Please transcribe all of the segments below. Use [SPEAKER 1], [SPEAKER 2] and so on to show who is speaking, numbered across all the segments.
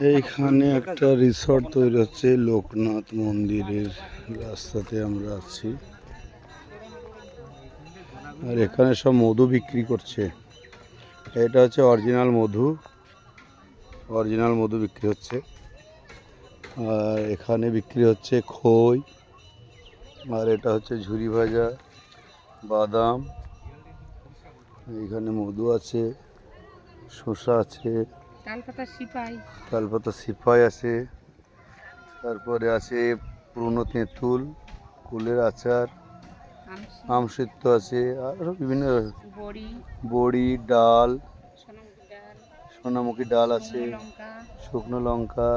[SPEAKER 1] এইখানে একটা রিসর্ট তৈরি হচ্ছে, লোকনাথ মন্দিরের রাস্তাতে আমরা আছি। আর এখানে সব মধু বিক্রি করছে। এটা হচ্ছে অরিজিনাল মধু। অরিজিনাল মধু বিক্রি হচ্ছে। আর এখানে বিক্রি হচ্ছে খই। আর এটা হচ্ছে ঝুরি ভাজা, বাদাম। এখানে মধু আছে। শসা আছে।
[SPEAKER 2] তালপাতা সিপাই।
[SPEAKER 1] আছে। তারপরে আছে পুরনো তেঁতুল কুলের আচার
[SPEAKER 2] আমসি
[SPEAKER 1] আমসিত্ব আছে আরও বিভিন্ন
[SPEAKER 2] বড়ি।
[SPEAKER 1] ডাল।
[SPEAKER 2] সোনামুখী ডাল।
[SPEAKER 1] আছে।
[SPEAKER 2] শুকনো লঙ্কা।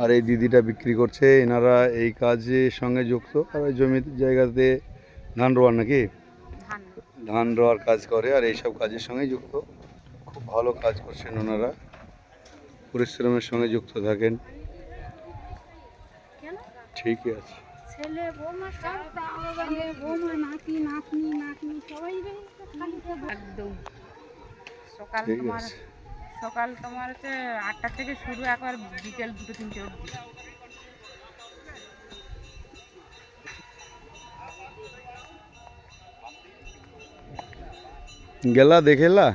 [SPEAKER 1] আর এই দিদিটা বিক্রি করছে। এনারা এই কাজের সঙ্গে যুক্ত। আর ওই জমি জায়গাতে ধান রোয়ার নাকি?
[SPEAKER 2] ধান।
[SPEAKER 1] ধান রোয়ার কাজ করে আর এইসব কাজের সঙ্গে যুক্ত। খুব ভালো কাজ করছেন ওনারা। পরিশ্রমের সঙ্গে যুক্ত থাকেন। ঠিকই আছে।
[SPEAKER 2] ছেলে বৌমা সব ছেলে বৌমা নাতি নাতনি নাতনি সবাই একদম। সকাল তোমার সকাল তোমার হচ্ছে আটটা থেকে শুরু একবার বিকেল দুটো তিনটে অবধি।
[SPEAKER 1] গেলা দেখেলা?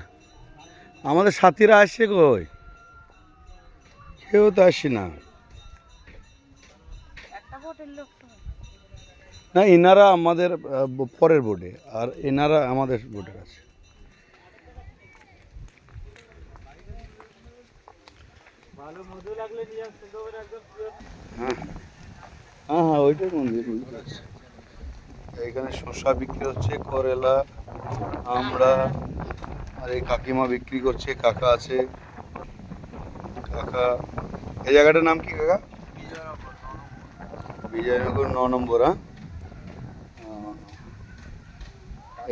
[SPEAKER 1] আমাদের সাথীরা আসছে কই? কেউ তো আসছে না। না এনারা আমাদের পরের বোর্ডে আর এনারা আমাদের বোর্ডে আছে। হ্যাঁ হ্যাঁ হ্যাঁ ওইটাই মন্দির মন্দির আছে। এখানে শসা বিক্রি হচ্ছে করেলা আমরা আর এই কাকিমা বিক্রি করছে, কাকা আছে। কাকা, এই জায়গাটার নাম কি কাকা? বিজয়নগর ন নম্বর হ্যাঁ?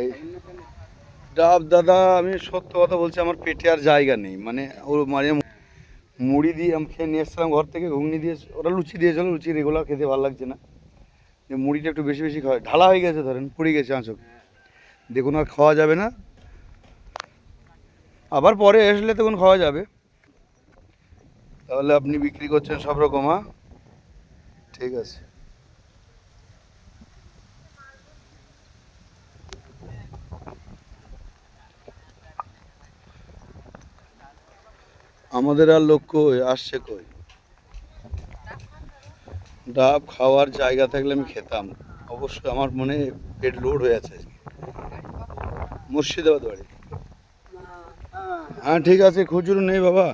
[SPEAKER 1] এই ডাব দাদা, আমি সত্য কথা বলছি, আমার পেটে আর জায়গা নেই। মানে ওর মানে মুড়ি দিয়ে আমি খেয়ে নিয়ে এসেছিলাম ঘর থেকে, ঘুগনি দিয়ে, ওরা লুচি দিয়েছিল লুচি রেগুলার খেতে ভালো লাগছে না। মুড়িটা একটু বেশি বেশি খাওয়া ঢালা হয়ে গেছে ধরেন, পুড়ে গেছে আঁচক দেখুন আর খাওয়া যাবে না। আবার পরে আসলে তখন খাওয়া যাবে। তাহলে আপনি বিক্রি করছেন সব রকম হ্যাঁ? ঠিক আছে। আমাদের আর লোক কই? আসছে কই? ডাব খাওয়ার জায়গা থাকলে আমি খেতাম। অবশ্যই আমার মনে পেট লোড হয়ে আছে মুর্শিদাবাদ বাড়ি। হ্যাঁ ঠিক আছে খুচরো নেই বাবা।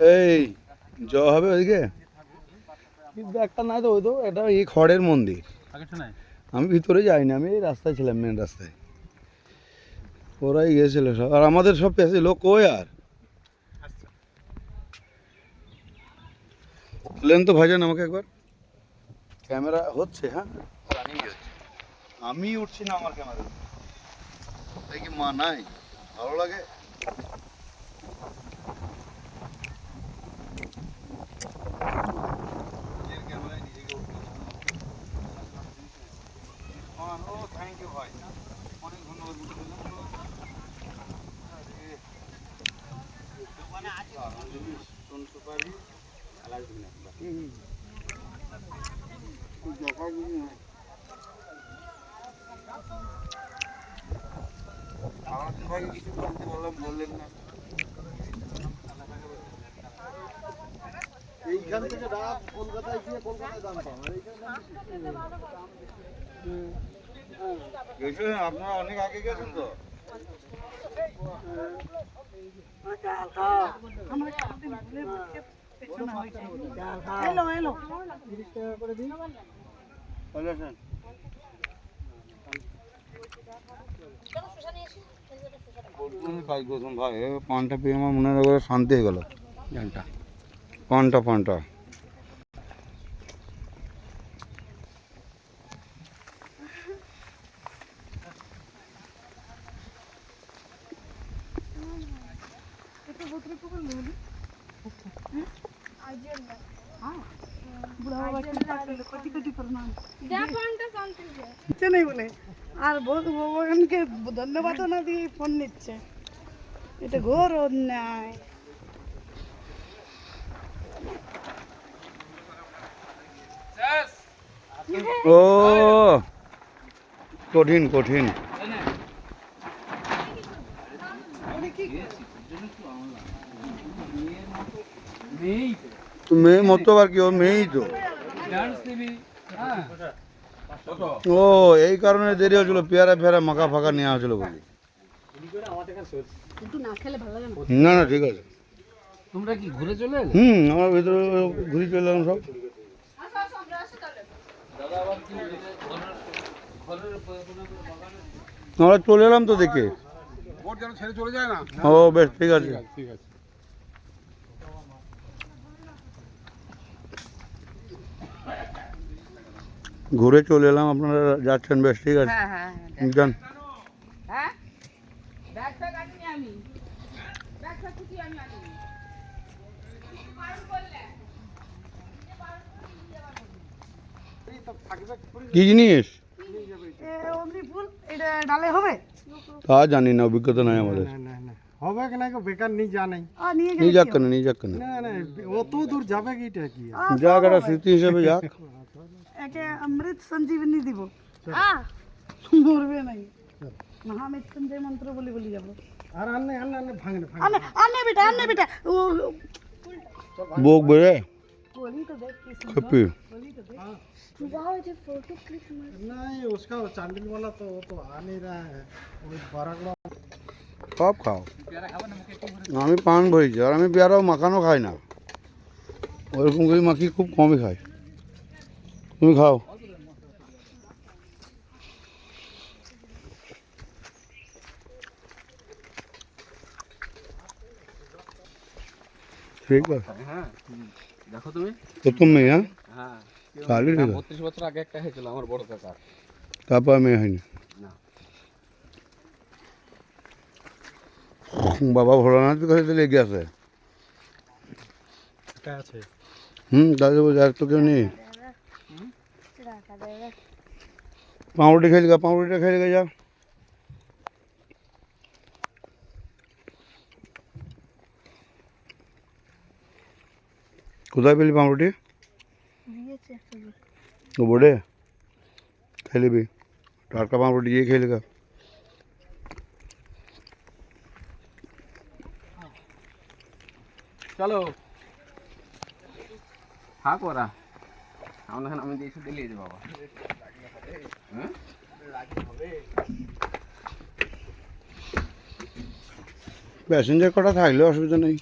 [SPEAKER 1] এই জ হবে ওইদিকে? কিন্তু একটা নাই তো ওই তো এটা এই খড়ের মন্দির। আমি ভিতরে যাইনি আমি এই রাস্তায় ছিলাম মেন রাস্তায়। ওরাই গেছিল সব আর আমাদের সব পেছে লোক কই আর? তুলেন তো ভাইজান আমাকে একবার। ক্যামেরা হচ্ছে হ্যাঁ? আমি উঠছি না আমার ক্যামেরা তাই কি মা নাই? ভালো লাগে? নিজের ক্যামেরায়
[SPEAKER 3] এইখান থেকে ডাব কলকাতায় গিয়ে কলকাতায় দাম পাও এইখানে
[SPEAKER 1] আপনারা অনেক আগে গেছেন তো?
[SPEAKER 2] এলো এলো
[SPEAKER 3] তিরিশ টাকা করে
[SPEAKER 1] বলেছেন কাজ করছেন ভাই এ পানটা পেয়ে আমার মনে করে শান্তি হয়ে গেল পানটা পানটা
[SPEAKER 4] নিচ্ছে নেই বলে আর ভগবানকে ধন্যবাদ না দিয়ে ফোন নিচ্ছে। এটা ঘোর অন্যায়।
[SPEAKER 1] ও কঠিন কঠিন। মেয়ে মতো। আর কি? ও মেয়েই তো। ও এই কারণে দেরি হয়েছিল পেয়ারা ফেয়ারা মাখা ফাঁকা নেওয়া হয়েছিল বলি।
[SPEAKER 4] না খেলে ভালো লাগে না।
[SPEAKER 1] না না ঠিক আছে।
[SPEAKER 5] তোমরা কি ঘুরে চলে এলে?
[SPEAKER 1] হুম আমার ভিতরে ঘুরে চলে এলাম সব। আমরা চলে এলাম তো দেখে।
[SPEAKER 5] ভোট যেন ছেড়ে চলে যায় না?
[SPEAKER 1] ও বেশ ঠিক আছে
[SPEAKER 5] ঠিক আছে।
[SPEAKER 1] ঘুরে চলে এলাম আপনারা যাচ্ছেন বেশ ঠিক আছে?
[SPEAKER 2] হ্যাঁ হ্যাঁ হ্যাঁ
[SPEAKER 1] যান।
[SPEAKER 2] হ্যাঁ? ব্যাগ ফ্যাগ আনিনি আমি। ব্যাগ ফ্যাগ কিছু আমি আনিনি।
[SPEAKER 1] কি জিনিস?
[SPEAKER 4] অমনি ফুল এটা ডালে হবে?
[SPEAKER 1] তা জানি না অভিজ্ঞতা নাই আমাদের।
[SPEAKER 3] হবে কি না গো, বেকার নিয়ে যা নাই
[SPEAKER 4] আর নিয়ে
[SPEAKER 1] নিয়ে
[SPEAKER 4] গেলে
[SPEAKER 1] যাক
[SPEAKER 4] কি
[SPEAKER 1] কেন নিয়ে যাক কেন
[SPEAKER 3] না না অত দূর যাবে কি এটা কি আর?
[SPEAKER 4] হবে?
[SPEAKER 1] যাক একটা স্মৃতি হিসেবে যাক
[SPEAKER 4] একে অমৃত সঞ্জীবনী দিব মরবে নাই মহামৃত্যুঞ্জয় মন্ত্র বলি বলি যাবো
[SPEAKER 3] আর আনে আনে আনে ভাঙে না ভাঙে
[SPEAKER 4] আনে আনে বেটা আনে বেটা ও
[SPEAKER 1] বোক বেড়ে
[SPEAKER 4] বলি তো দেখ কি
[SPEAKER 1] খেপি
[SPEAKER 3] नहीं उसका वो चांडिल वाला तो वो तो आ नहीं रहा है वो बरागड़ा
[SPEAKER 1] সব খাও আমি পান ভরেছি আর আমি পেয়ারাও মাখানো খাই না ওরকম করে মাখি খুব কমই খাই তুমি খাও ঠিক আছে
[SPEAKER 5] হ্যাঁ দেখো তুমি
[SPEAKER 1] প্রথম মেয়ে হ্যাঁ
[SPEAKER 5] হ্যাঁ
[SPEAKER 1] তাহলে ঠিক আছে
[SPEAKER 5] বত্রিশ বছর আগে একটা হয়েছিল আমার বড় কাকা
[SPEAKER 1] তারপর মেয়ে হয়নি বাবা ভোলানাথের কাছে তো লেগে আছে। হুম দাদু আর তো কেউ নেই। পাউরুটি খেয়ে গা পাউরুটিটা খেয়ে গা যা। কোথায় পেলি পাউরুটি? ও বোর্ডে খেয়ে নিবি। টাটকা পাউরুটি গিয়ে খেয়ে গা
[SPEAKER 5] চলো। থাক ওরা। আমার আমি দিয়েছি দিলিয়ে দে বাবা হ্যাঁ
[SPEAKER 1] প্যাসেঞ্জার কটা থাকলে অসুবিধা নেই।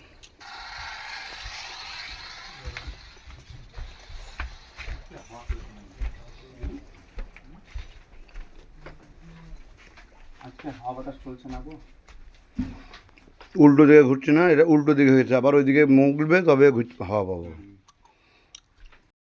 [SPEAKER 5] আজকে হাওয়া বাতাস চলছে না গো।
[SPEAKER 1] উল্টো দিকে ঘুরছে না এটা উল্টো দিকে হয়েছে আবার ওইদিকে মুখ তবে হাওয়া পাবো।